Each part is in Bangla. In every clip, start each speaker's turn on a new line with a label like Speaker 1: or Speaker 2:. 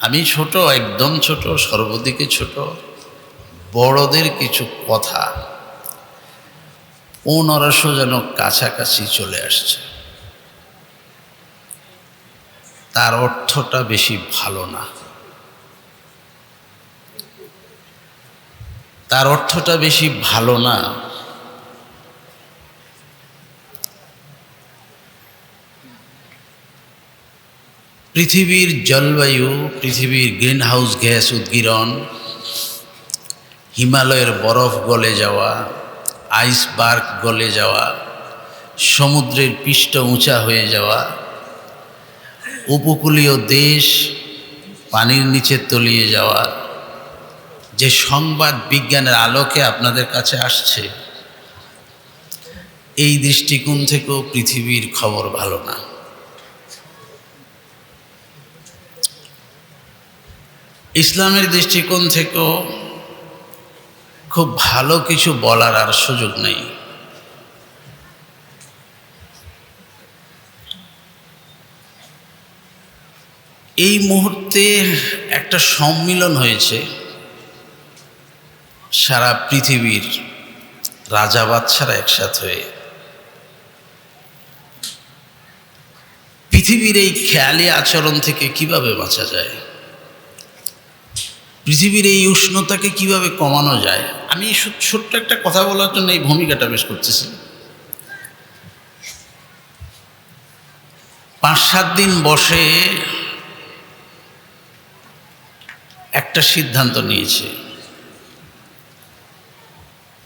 Speaker 1: আমি ছোট, একদম ছোট, সর্বদিকে ছোট, বড়দের কিছু কথা পনেরোশো যেন কাছাকাছি চলে আসছে। তার অর্থটা বেশি ভালো না। তার অর্থটা বেশি ভালো না। পৃথিবীর জলবায়ু, পৃথিবীর গ্রিন হাউস গ্যাস উদ্গীরণ, হিমালয়ের বরফ গলে যাওয়া, আইসবার্গ গলে যাওয়া, সমুদ্রের পৃষ্ঠ উঁচা হয়ে যাওয়া, উপকূলীয় দেশ পানির নিচে তলিয়ে যাওয়া, যে সংবাদ বিজ্ঞানের আলোকে আপনাদের কাছে আসছে, এই দৃষ্টিকোণ থেকেও পৃথিবীর খবর ভালো না। ইসলামের দৃষ্টিকোণ থেকেও খুব ভালো কিছু বলার আর সুযোগ নেই। এই মুহূর্তে একটা সম্মিলন হয়েছে সারা পৃথিবীর রাজা বাদশারা একসাথ। হয়ে পৃথিবীর এই খেয়ালি আচরণ থেকে কীভাবে বাঁচা যায়? পৃথিবীর এই উষ্ণতাকে কীভাবে কমানো যায়? আমি ছোট্ট একটা কথা বলার জন্য এই ভূমিকাটা বেশ করতেছি। পাঁচ সাত দিন বসে একটা সিদ্ধান্ত নিয়েছে।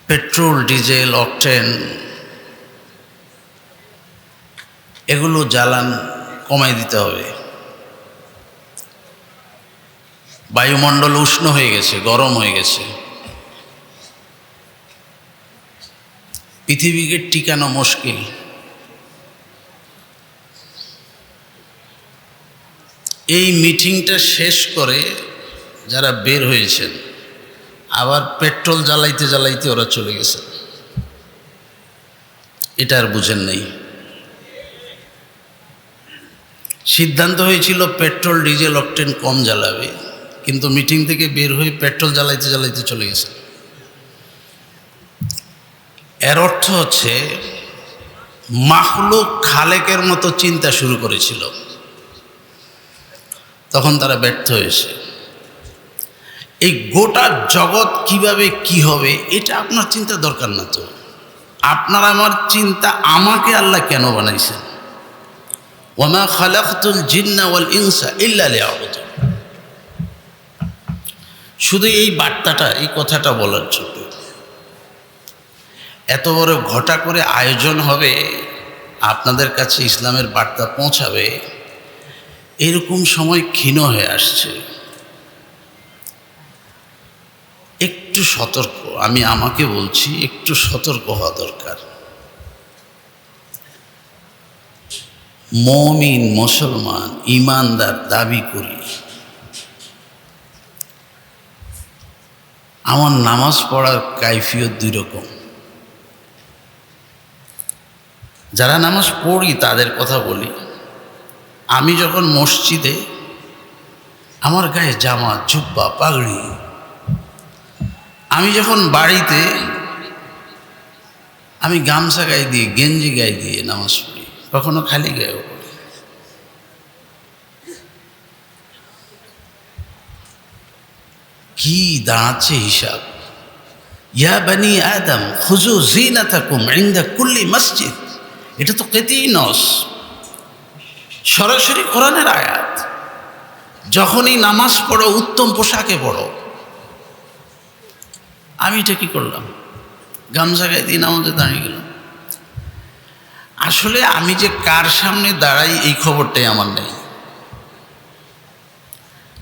Speaker 1: পেট্রোল, ডিজেল, অকটেন, এগুলো জ্বালান কমাই দিতে হবে। বায়ুমণ্ডল উষ্ণ হয়ে গেছে, গরম হয়ে গেছে। পৃথিবীকে টিকানো মুশকিল। এই মিটিংটা শেষ করে যারা বের হয়েছেন, আবার পেট্রোল জ্বালাইতে জ্বালাইতে ওরা চলে গেছে। এটা আর বুঝেন নেই। সিদ্ধান্ত হয়েছিল পেট্রোল, ডিজেল, অকটেন কম জ্বালাবে। কিন্তু মিটিং থেকে বের হয়ে পেট্রোল জ্বালাইতে জ্বালাইতে চলে গেছে। এর অর্থ হচ্ছে মাহলুক খালেকের মতো চিন্তা শুরু করেছিল। তখন তারা ব্যর্থ হয়েছে। এই গোটা জগৎ কীভাবে কি হবে, এটা আপনার চিন্তা দরকার না তো। আপনার আমার চিন্তা আমাকে আল্লাহ কেন বানাইছেন? ওমা খালাকুল জিন্না ওয়াল ইনসা ইল্লা লিয়াবুদুন। শুধু এই বার্তাটা, এই কথাটা বলার জন্য। এত বড় ঘটা করে আয়োজন হবে, আপনাদের কাছে ইসলামের বার্তা পৌঁছাবে, এরকম সময় ক্ষীণ হয়ে আসছে। একটু সতর্ক, আমি আমাকে বলছি, একটু সতর্ক হওয়া দরকার। মমিন, মুসলমান, ইমানদার দাবি করি। আমার নামাজ পড়ার কাইফিয়ত দুই রকম। যারা নামাজ পড়ি, তাদের কথা বলি, আমি যখন মসজিদে, আমার গায়ে জামা, জুব্বা, পাগড়ি, আমি যখন বাড়িতে, আমি গামছা গায়ে দিয়ে, গেঞ্জি গায়ে দিয়ে নামাজ পড়ি, কখনো খালি গায়েও কি দাঁড়াচ্ছে হিসাব? ইয়া বানি আদম খুজু জিনাতাকুম ইনদা কুল্লি মসজিদ। এটা তো কেতেই নস। সরাসরি কোরআনের আয়াত। যখনই নামাজ পড়ো, উত্তম পোশাকে পড়ো। আমি এটা কি করলাম? গামছা গায়ে দিয়ে নামাজে দাঁড়িয়ে গেলাম। আসলে আমি যে কার সামনে দাঁড়াই, এই খবরটাই আমার নেই।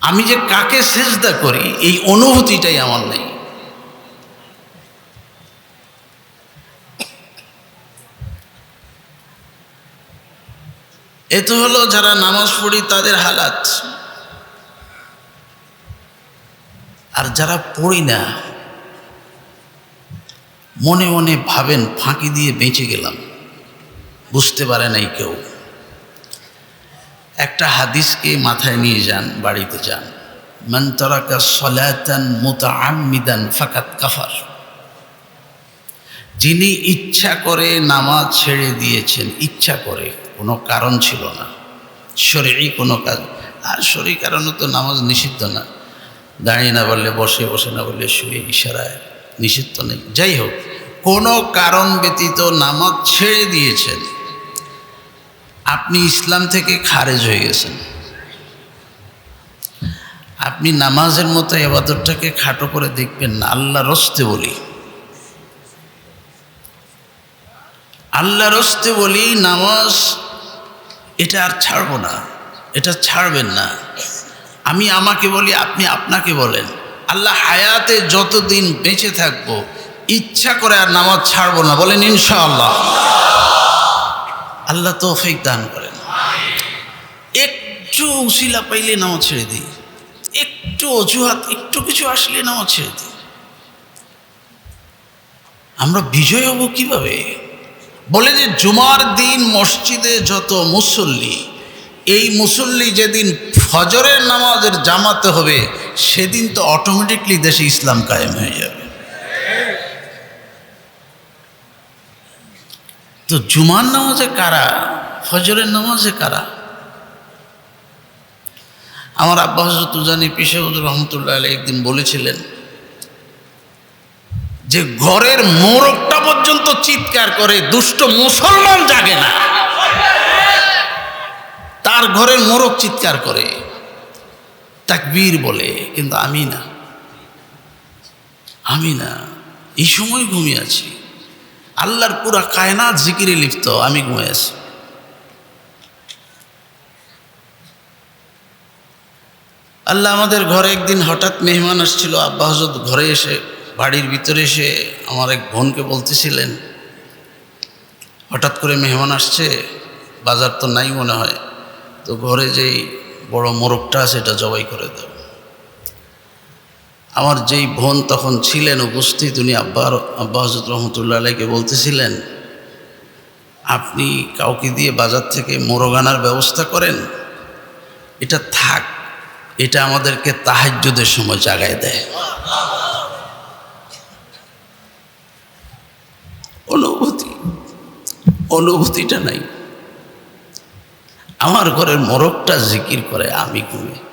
Speaker 1: আমি যে কাকে সেজদা করি, এই অনুভূতিটাই আমার নেই। এ তো হলো যারা নামাজ পড়ি তাদের হালাত। আর যারা পড়ি না, মনে মনে ভাবেন ফাঁকি দিয়ে বেঁচে গেলাম। বুঝতে পারে নাই কেউ। একটা হাদিসকে মাথায় নিয়ে যান, বাড়িতে যান। মান তারাকা সলাতান মুতাআম্মিদান ফাকাত কাফার। যিনি ইচ্ছা করে নামাজ ছেড়ে দিয়েছেন, ইচ্ছা করে, কোনো কারণ ছিল না। শরীরই কোনো কাজ, আর শরীর কারণে তো নামাজ নিষিদ্ধ না। দাঁড়িয়ে না বললে, বসে বসে না বললে শুয়ে ইশারায় নিষিদ্ধ নেই। যাই হোক, কোনো কারণ ব্যতীত নামাজ ছেড়ে দিয়েছেন। আপনি ইসলাম থেকে খারেজ হয়ে গেছেন। আপনি নামাজের মতো এবাদতটাকে খাটো করে দেখবেন না আল্লাহ রস্তে বলি। আল্লাহ রস্তে বলি নামাজ, এটা আর ছাড়বো না, এটা ছাড়বেন না। আমি আমাকে বলি, আপনি আপনাকে বলেন। আল্লাহ হায়াতে যতদিন বেঁচে থাকব, ইচ্ছা করে আর নামাজ ছাড়বো না, বলেন ইনশাআল্লাহ। আল্লাহ তৌফিক দান করেন। একটু উশিলা পাইলে নামাজ ছেড়ে দিই। একটু অজুহাত, একটু কিছু আসলে নামাজ ছেড়ে দিই। আমরা বিজয় হব কীভাবে? বলে যে জুমার দিন মসজিদে যত মুসল্লি, এই মুসল্লি যেদিন ফজরের নামাজের জামাতে হবে, সেদিন তো অটোমেটিকলি দেশে ইসলাম কায়েম হয়ে যাবে। তো জুমার নামাজে কারা? ফজরের নামাজে কারা? আমার আব্বা উজানি পিসাউদ্দুর রহমতুল্লাহ আলী একদিন বলেছিলেন যে ঘরের মোরগটা পর্যন্ত চিৎকার করে, দুষ্ট মুসলমান জাগে না। তার ঘরের মোরগ চিৎকার করে। তাকবীর বলে, কিন্তু আমি না। আমি না। এই সময় ঘুমিয়ে আছি। আল্লাহর পুরা কায়নাত জিকিরে লিপ্ত, আমি ঘুমিয়ে আছি। আল্লাহ আমাদের ঘরে একদিন হঠাৎ মেহমান আসছিল, আব্বা হজরত ঘরে এসে, বাড়ির ভিতরে এসে আমার এক বোনকে বলতেছিলেন, হঠাৎ করে মেহমান আসছে, বাজার তো নাই মনে হয়, তো ঘরে যেই বড় মোরগটা আছে এটা জবাই করে দাও। আমার যেই বোন তখন ছিলেন, উপস্থিত, উনি আব্বার আব্বা হজরত রহমতুল্লাহ আলাইকে বলতেছিলেন, আপনি কাউকে দিয়ে বাজার থেকে মোরগ আনার ব্যবস্থা করেন? এটা থাক, এটা আমাদেরকে তাহাজ্যদের সময় জাগায় দেয়। অনুভূতি, অনুভূতিটা নাই। আমার ঘরের মোরগটা জিকির করে আমি ঘুমে।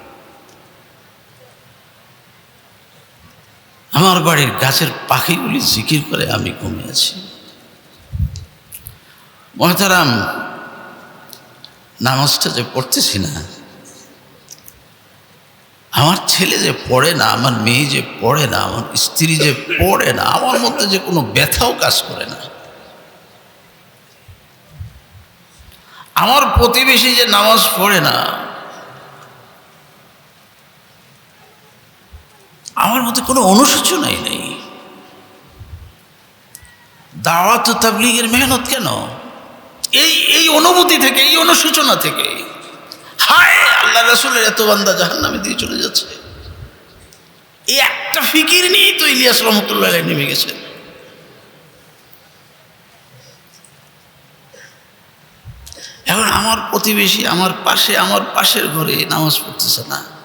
Speaker 1: আমার বাড়ির গাছের পাখিগুলি জিকির করে আমি ঘুমিয়ে আছি। মহতারাম, নামাজটা যে পড়তেছি না, আমার ছেলে যে পড়ে না, আমার মেয়ে যে পড়ে না, আমার স্ত্রী যে পড়ে না, আমার মধ্যে যে কোনো ব্যথাও কাজ করে না। আমার প্রতিবেশী যে নামাজ পড়ে না আমার মধ্যে কোনো অনুশোচনাই নেই। দাওয়াত তাবলিগের মেহনত কেন? এই এই অনুভূতি থেকে, এই অনুশোচনা থেকে। হায়, আল্লাহ রাসুলের এত বান্দা জাহান নামে দিয়ে চলে যাচ্ছে। এই একটা ফিকির নিয়েই তো ইলিয়াস রহমতুল্লাহ নেমে গেছে। এখন আমার প্রতিবেশী আমার পাশে, আমার পাশের ঘরে নামাজ পড়তেছে না।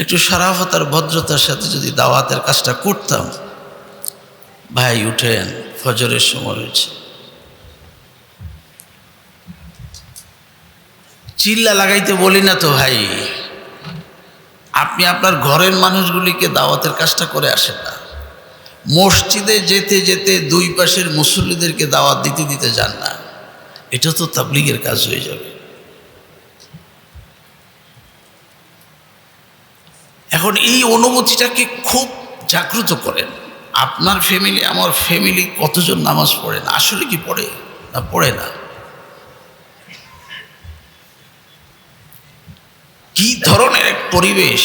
Speaker 1: একটু সারাফত আর ভদ্রতার সাথে যদি দাওয়াতের কাজটা করতাম, ভাই উঠেন, ফজরের সময় হয়েছে চিল্লা লাগাইতে বলি না তো ভাই, আপনি আপনার ঘরের মানুষগুলিকে দাওয়াতের কাজটা করে আসেন না। মসজিদে যেতে যেতে দুই পাশের মুসল্লিদেরকে দাওয়াত দিতে দিতে যান না। এটা তো তাবলিগের কাজ হয়ে যাবে। এখন এই অনুভূতিটাকে খুব জাগ্রত করেন। আপনার ফ্যামিলি আমার ফ্যামিলি কতজন নামাজ পড়ে না? আসলে কি পড়ে? না পড়ে না? কি ধরনের এক পরিবেশ?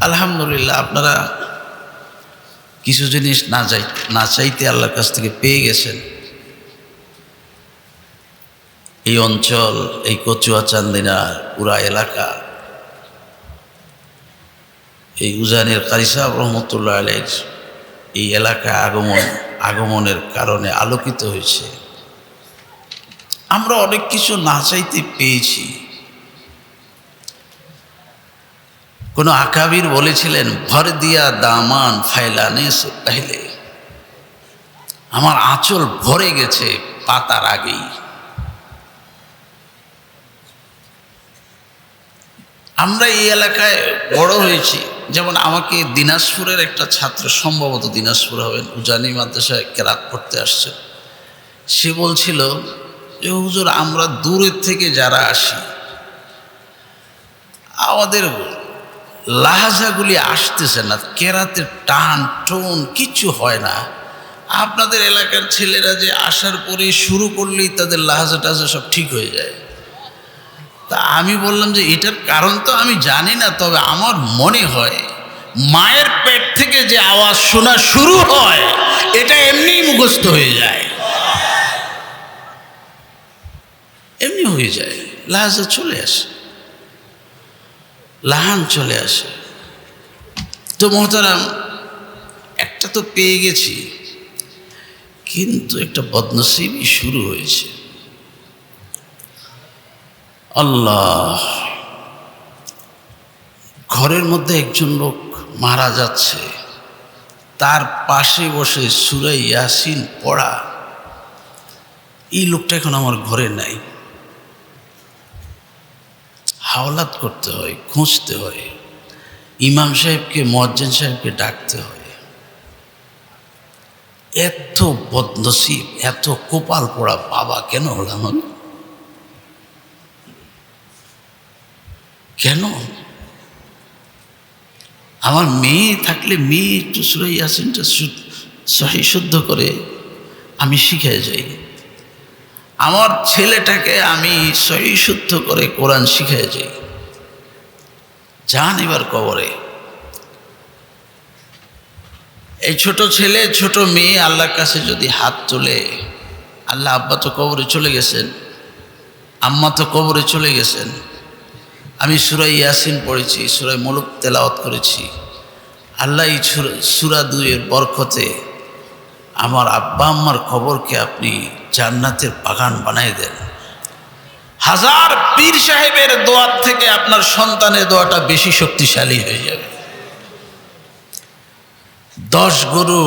Speaker 1: আলহামদুলিল্লাহ, আপনারা কিছু জিনিস না চাই না চাইতে আল্লাহর কাছ থেকে পেয়ে গেছেন। এই অঞ্চল, এই কচুয়া চান্দিনার পুরা এলাকা এই উজানের কারি সাহেব রহমতুল্লাহ আলের এই এলাকায় আগমন, আগমনের কারণে আলোকিত হয়েছে। আমরা অনেক কিছু না চাইতে পেয়েছি। কোনো আকাবির বলেছিলেন, ভর দিয়া দামান ফাইলানে সে পেহলে আমার আঁচল ভরে গেছে পাতার আগেই। আমরা এই এলাকায় বড় হয়েছি। যেমন আমাকে দিনাজপুরের একটা ছাত্র, সম্ভবত দিনাজপুর হবেন, উজানি মাদ্রাসায় কেরাত করতে আসছে। সে বলছিল যে, হুজুর, আমরা দূরের থেকে যারা আসি, আমাদের লাহাজাগুলি আসতেছে না, কেরাতের টান, টোন কিচ্ছু হয় না। আপনাদের এলাকার ছেলেরা যে আসার পরে শুরু করলেই তাদের লাহাজা টাহাজা সব ঠিক হয়ে যায়। তা আমি বললাম যে এটার কারণ তো আমি জানি না, তবে আমার মনে হয় মায়ের পেট থেকে যে আওয়াজ শোনা শুরু হয়, এটা এমনিই মুখস্থ হয়ে যায়। এমনি হয়ে যায়। লাহাজা চলে আসে। লাহান চলে আসে। তো মহতারাম, একটা তো পেয়ে গেছি, কিন্তু একটা বদনসিবই শুরু হয়েছে। আল্লাহ। ঘরের মধ্যে একজন লোক মারা যাচ্ছে। তার পাশে বসে সুরাই ইয়াসিন পড়া। এই লোকটা এখন আমার ঘরে নাই। হাওলাত করতে হয়, খুঁজতে হয়। ইমাম সাহেবকে মজ্জেন সাহেবকে ডাকতে হয়। এত বদনসিব, এত কোপাল পড়া বাবা কেন হলাম আমি কেন? আমার মেয়ে থাকলে মেয়ে একটু সুরাই আসেনটা সহি শুদ্ধ করে আমি শিখে যাই। আমার ছেলেটাকে আমি সহি শুদ্ধ করে কোরআন শিখে যাই। যান এবার কবরে। এই ছোট ছেলে, ছোট মেয়ে আল্লাহর কাছে যদি হাত তোলে, আল্লাহ আব্বা তো কবরে চলে গেছেন, আম্মা তো কবরে চলে গেছেন আমি সুরাই ইয়াসিন পড়েছি সুরাই মুলুক তেলাওয়াত করেছি। আল্লাহ সুরা দুইয়ের বরকতে আমার আব্বা আম্মার খবরকে আপনি জান্নাতের বাগান বানাই দেন। হাজার পীর সাহেবের দোয়ার থেকে আপনার সন্তানের দোয়াটা বেশি শক্তিশালী হয়ে যাবে। দশ গরু,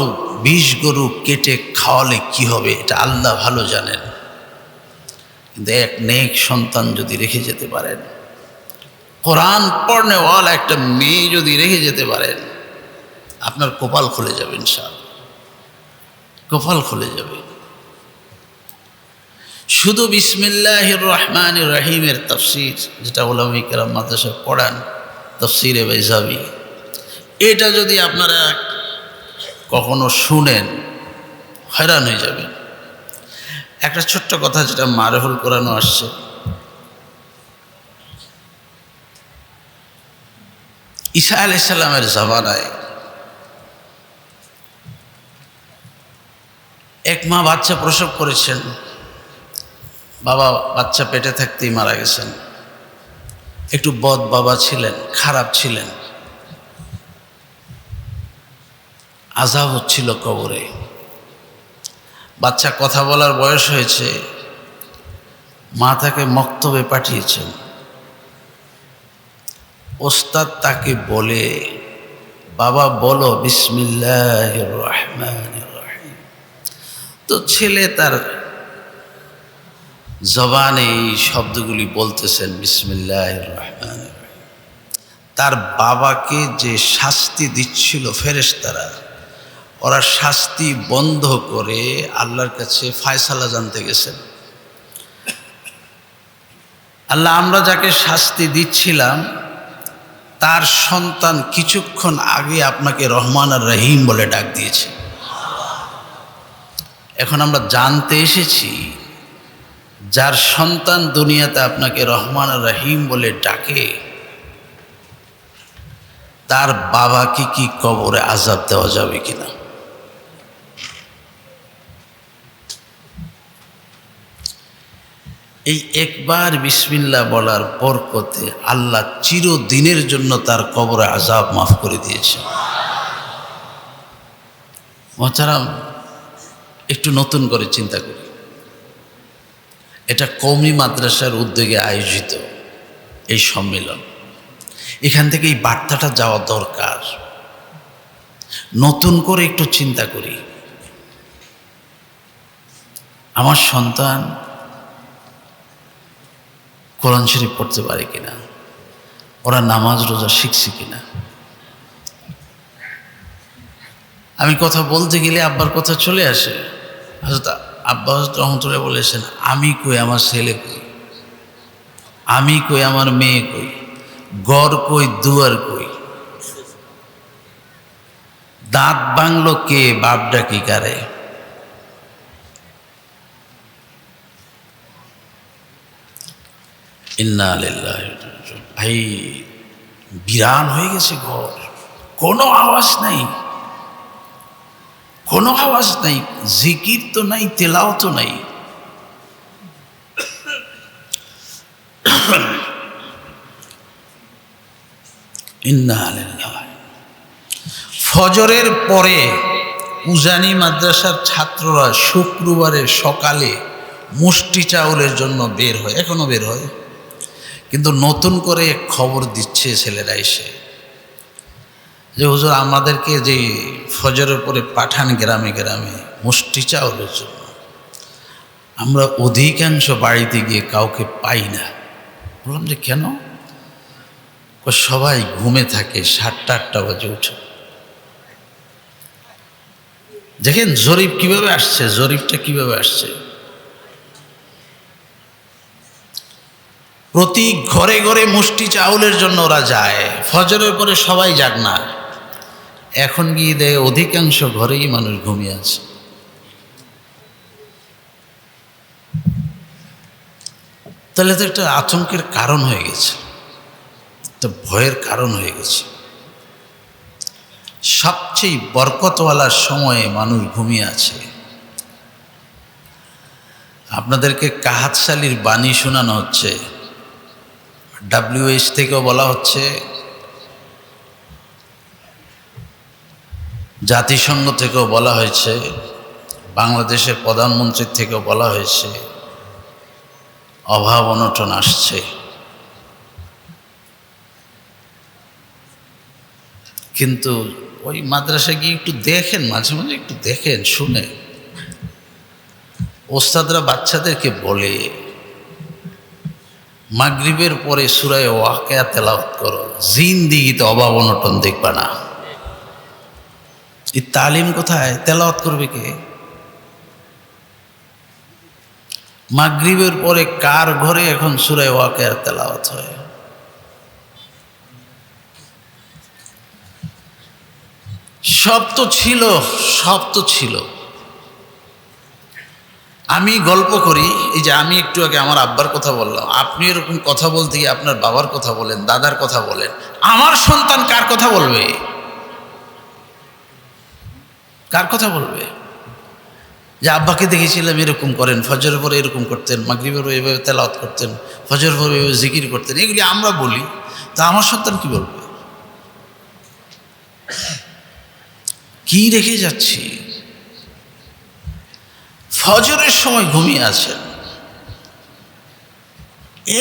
Speaker 1: বিশ গরু কেটে খাওয়ালে কি হবে, এটা আল্লাহ ভালো জানেন। কিন্তু এক নেক সন্তান যদি রেখে যেতে পারেন কোরআন পড়নেওয়ালা একটা মেয়ে যদি রেখে যেতে পারেন আপনার কপাল খুলে যাবে ইনশাল কপাল খুলে যাবে। শুধু বিসমিল্লাহ রহমান রহিমের তফসির, যেটা ওলামী কেরাম মাদ্রাসা পড়ান, তফসিরে বেজাবি এটা যদি আপনারা কখনো শুনেন, হয়রান হয়ে যাবেন। একটা ছোট্ট কথা যেটা মারহুল করানো আসছে। ঈসা আলাইসাল্লামের জামানায় এক মা বাচ্চা প্রসব করেছেন। বাবা বাচ্চা পেটে থাকতেই মারা গেছেন। একটু বদ বাবা ছিলেন, খারাপ ছিলেন। আজাব হচ্ছিল কবরে। বাচ্চা কথা বলার বয়স হয়েছে। মা তাকে মক্তবে পাঠিয়েছেন। ওস্তাদ তাকে বলে, বাবা, বলো বিসমিল্লাহ রহমান তো ছেলে তার জবানে এই শব্দগুলি বলতেছেন বিসমিল্লাহ রহমান তার বাবাকে যে শাস্তি দিচ্ছিল ফেরেশতারা, ওরা শাস্তি বন্ধ করে আল্লাহর কাছে ফায়সালা জানতে গেছেন। আল্লাহ, আমরা যাকে শাস্তি দিচ্ছিলাম তার সন্তান কিছুক্ষণ আগে আপনাকে রহমান আর রহিম বলে ডাক দিয়েছে। এখন আমরা জানতে এসেছি, যার সন্তান দুনিয়াতে আপনাকে রহমান আর রহিম বলে ডাকে, তার বাবাকে কি কবরে আজাব দেওয়া যাবে কিনা? এই একবার বিসমিল্লা বলার পর বরকতে আল্লাহ চিরদিনের জন্য তার কবরে আজাব মাফ করে দিয়েছে মচারাম একটু নতুন করে চিন্তা করি। এটা কৌমি মাদ্রাসার উদ্যোগে আয়োজিত এই সম্মেলন। এখান থেকে এই বার্তাটা যাওয়া দরকার। নতুন করে একটু চিন্তা করি। আমার সন্তান কোরআন শরীফ পড়তে পারে কিনা? ওরা নামাজ, রোজা শিখছে কিনা? আমি কথা বলতে গেলে আব্বার কথা চলে আসে। হাজরত আব্বা হজরত রহমতুল্লাহ বলেছেন আমি কই? আমার ছেলে কই? আমি কই? আমার মেয়ে কই? গড় কই? দুয়ার কই? দাঁত বাংলো কে? বাপডা কি কারে? ইন্না ভাই, বিরান হয়ে গেছে ঘর। কোনো আওয়াজ নাই। কোনো আওয়াজ নাই। জিকির তো নাই, তেলাও তো নাই। ফজরের পরে উজানি মাদ্রাসার ছাত্ররা শুক্রবারের সকালে মুষ্টি চাউলের জন্য বের হয়। এখনও বের হয়? কিন্তু নতুন করে খবর দিচ্ছে ছেলেরা এসে যে, হুজুর, আমাদেরকে যে ফজরের পরে পাঠান গ্রামে গ্রামে মুষ্টি চাউলের জন্য। আমরা অধিকাংশ বাড়িতে গিয়ে কাউকে পাই না। বললাম যে, কেন? সবাই ঘুমে থাকে, সাতটা, আটটা বাজে উঠে। দেখেন, জরিপ কীভাবে আসছে? জরিপটা কীভাবে আসছে? প্রতি ঘরে ঘরে মুষ্টি চাউলের জন্য ওরা যায়। ফজরের পরে সবাই যাক না। এখন গিয়ে দেয় অধিকাংশ ঘরেই মানুষ ঘুমিয়ে আছে। তাহলে তো একটা আতঙ্কের কারণ হয়ে গেছে। তো ভয়ের কারণ হয়ে গেছে। সবচেয়ে বরকতওয়ালার সময়ে মানুষ ঘুমিয়ে আছে। আপনাদেরকে কাহাতশালীর বাণী শোনানো হচ্ছে। ডাব্লিউএইচ থেকেও বলা হচ্ছে জাতিসংঘ থেকেও বলা হয়েছে, বাংলাদেশের প্রধানমন্ত্রীর থেকেও বলা হয়েছে, অভাব অনটন আসছে। কিন্তু ওই মাদ্রাসায় গিয়ে একটু দেখেন, মাঝে মাঝে একটু দেখেন শুনে ওস্তাদরা বাচ্চাদেরকে বলে মাগরিবের পরে সুরায় ওয়াকেয়া তেলাওয়াত করো। জিন্দিগিতে অভাব অনটন দেখবা না। এই তালিম কোথায়? তেলাওয়াত করবে কে? মাগরিবের পরে কার ঘরে এখন সুরায় ওয়াকেয়ার তেলাওয়াত হয়? সব তো ছিল, সব তো ছিল। আমি গল্প করি, এই যে আমি একটু আগে আমার আব্বার কথা বললাম। আপনি এরকম কথা বলতে গিয়ে আপনার বাবার কথা বলেন, দাদার কথা বলেন, আমার সন্তান কার কথা বলবে? কার কথা বলবে? যে আব্বাকে দেখেছিলাম এরকম করেন, ফজরের পরে এরকম করতেন, মাগরিবের পরে এভাবে তেলাওয়াত করতেন ফজর পরে এভাবে জিকির করতেন, এগুলি আমরা বলি। তা আমার সন্তান কি বলবে? কি রেখে যাচ্ছি? ফজরের সময় ঘুমিয়ে আছেন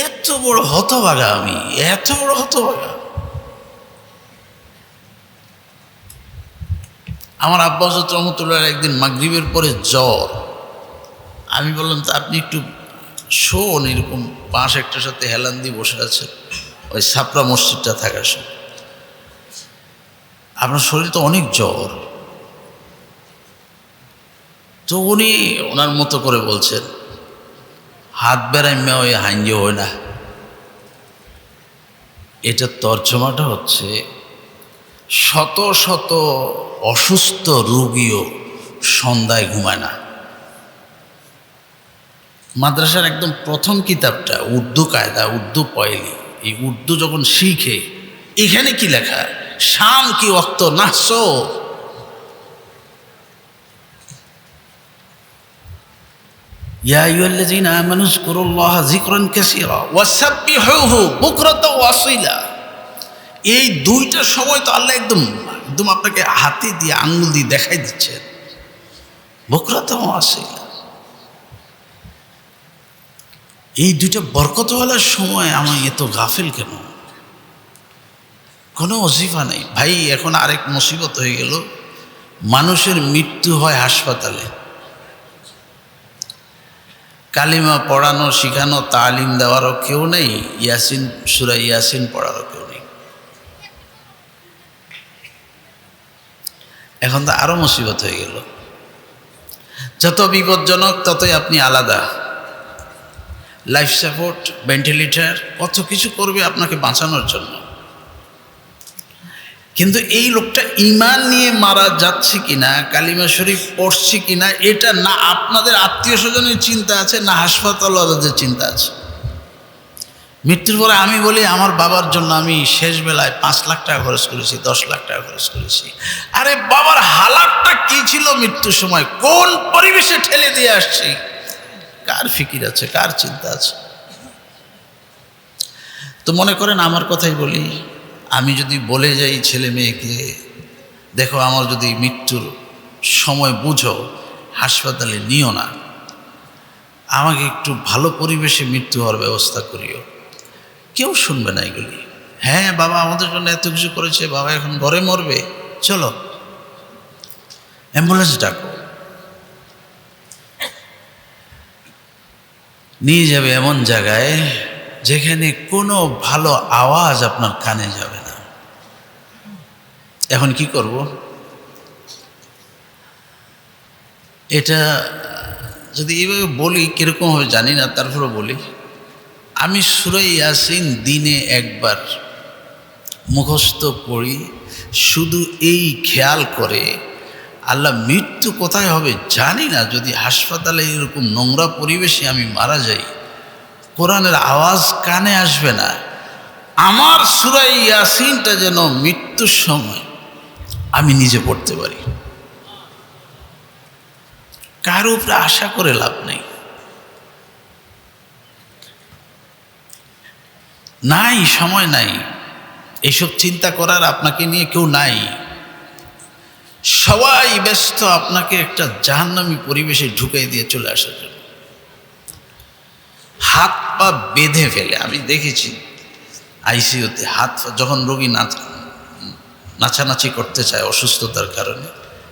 Speaker 1: এত বড় হতভাগা আমি, এত বড় হতভাগা। আমার আব্বাস রহমতুল্লাহ একদিন মাগরিবের পরে জ্বর। আমি বললাম, তা আপনি একটু শোন, এরকম পাঁচ একটার সাথে হেলান দিয়ে বসে আছেন ওই সাপড়া মসজিদটা থাকার সময়। আপনার শরীর তো অনেক জ্বর। তো উনি ওনার মতো করে বলছেন, হাত বেড়াইমা ওই হাঞ্জি হয় না। এটা তর্জমাটা হচ্ছে শত শত অসুস্থ রুগীও সন্ধ্যায় ঘুমায় না। মাদ্রাসার একদম প্রথম কিতাবটা, উর্দু কায়দা, উর্দু পয়লি, এই উর্দু যখন শিখে, এখানে কি লেখা? শাম কি অক্ত নাসো يا أيها الذين آمنوا اذكروا الله ذكرا كثيرا وسبحوه بكرة وأصيلا এই দুইটা সময় তো আল্লাহ একদম একদম আপনাকে হাতে দিয়ে আঙুল দিয়ে দেখাই দিচ্ছেন বকরাত আসিলা এই দুইটা বরকতওয়ালার সময় আমি এত গাফেল কেন কোনো অজিফা নেই ভাই এখন আরেক মুসিবত হয়ে গেল মানুষের মৃত্যু হয় হাসপাতালে কালিমা পড়ানো, শেখানো, তালিম দেওয়ারও কেউ নেই, ইয়াসিন, সুরা ইয়াসিন পড়ারও কেউ নেই। এখন তো আরও মুসিবত হয়ে গেল। যত বিপজ্জনক, ততই আপনি আলাদা। লাইফ সাপোর্ট ভেন্টিলেটার কত কিছু করবে আপনাকে বাঁচানোর জন্য। কিন্তু এই লোকটা ইমান নিয়ে মারা যাচ্ছে কিনা, কালিমা শরীফ পড়ছে কিনা, এটা না আপনাদের আত্মীয় স্বজনের চিন্তা আছে, না হাসপাতালওয়ালাদের চিন্তা আছে। মৃত্যুর পরে আমি বলি, আমার বাবার জন্য আমি শেষ বেলায় পাঁচ লাখ টাকা খরচ করেছি, দশ লাখ টাকা খরচ করেছি। আরে বাবার হালাতটা কি ছিল মৃত্যুর সময়? কোন পরিবেশে ঠেলে দিয়ে আসছি? কার ফিকির আছে, কার চিন্তা আছে? তো মনে করেন, আমার কথাই বলি আমি যদি বলে যাই ছেলে মেয়েকে, দেখো আমার যদি মৃত্যুর সময় বুঝো, হাসপাতালে নিও না। আমাকে একটু ভালো পরিবেশে মৃত্যু হওয়ার ব্যবস্থা করিও। কেউ শুনবে না এগুলি। হ্যাঁ বাবা আমাদের জন্য এত কিছু করেছে, বাবা এখন ঘরে মরবে। চলো, অ্যাম্বুলেন্স ডাকো। নিয়ে যাবে এমন জায়গায় যেখানে কোনো ভালো আওয়াজ আপনার কানে যাবে না। এখন কি করব? এটা যদি এইভাবে বলি, কীরকম হবে জানি না তারপরে বলি। আমি সুরাই ইয়াসিন দিনে একবার মুখস্থ পড়ি, শুধু এই খেয়াল করে, আল্লাহ মৃত্যু কোথায় হবে জানি না, যদি হাসপাতালে এরকম নোংরা পরিবেশে আমি মারা যাই কোরআনের আওয়াজ কানে আসবে না। আমার সুরাই ইয়াসিনটা যেন মৃত্যুর সময় আমি নিজে পড়তে পারি। কার উপরে আশা করে লাভ নেই। নাই, সময় নাই। এসব চিন্তা করার আপনাকে নিয়ে কেউ নাই। সবাই ব্যস্ত, আপনাকে একটা জাহান্নামী পরিবেশে ঢুকাই দিয়ে চলে আসার জন্য। হাত পা বেঁধে ফেলে। আমি দেখেছি আইসিইউতে হাত যখন রোগী নাচ নাচানাচি করতে চায় অসুস্থতার কারণে,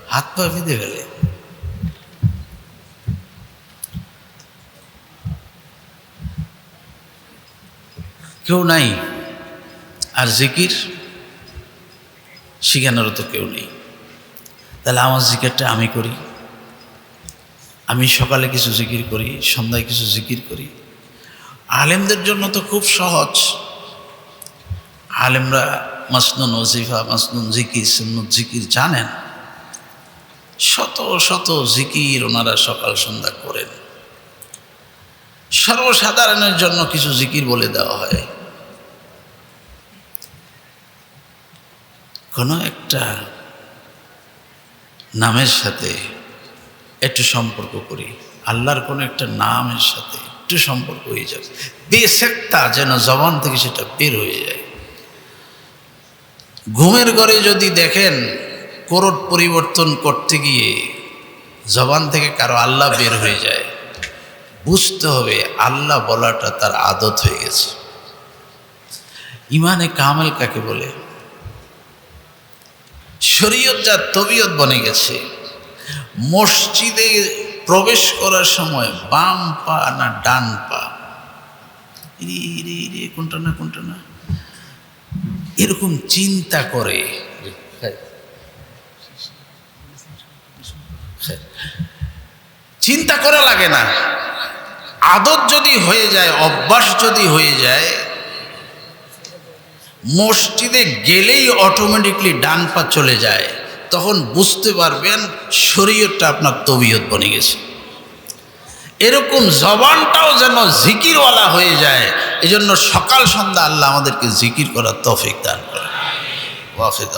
Speaker 1: হাত পা বেঁধে ফেলে। কেউ নাই, আর জিকির শিখানোরও তো কেউ নেই। তাহলে আমার জিকিরটা আমি করি। আমি সকালে কিছু জিকির করি, সন্ধ্যায় কিছু জিকির করি। আলেমদের জন্য তো খুব সহজ। আলেমরা মাসনুন ওজিফা মাসনুন জিকির, সুন্নত জিকির জানেন। শত শত জিকির ওনারা সকাল, সন্ধ্যা করেন। সর্বসাধারণের জন্য কিছু জিকির বলে দেওয়া হয়। কোনো একটা নামের সাথে একটু সম্পর্ক করি। আল্লাহর কোনো একটা নামের সাথে। একটু সম্পর্ক হয়ে যাবে। বেসেকটা যেন জবান থেকে সেটা বের হয়ে যায়। ঘুমের ঘরে যদি দেখেন কোরট পরিবর্তন করতে গিয়ে জবান থেকে কারও আল্লাহ বের হয়ে যায়, বুঝতে হবে আল্লাহ বলাটা তার আদত হয়ে গেছে। ইমানে কামেল কাকে বলে? শরীয়ত যা তবিয়ত বনে গেছে। মসজিদে প্রবেশ করার সময় বাম পা না ডান পা? ইরে ইরে কোনটা না কোনটা না? এরকম চিন্তা করে। চিন্তা করা লাগে না। আদত যদি হয়ে যায়, অভ্যাস যদি হয়ে যায়, মসজিদে গেলেই অটোমেটিকলি ডান পা চলে যায়। তখন বুঝতে পারবেন শরীরটা আপনার তবিয়ত বনে গেছে। এরকম জবানটাও যেন জিকিরওয়ালা হয়ে যায়, এজন্য সকাল সন্ধ্যা আল্লাহ আমাদেরকে জিকির করার তফিক দান করে ওয়াফিদ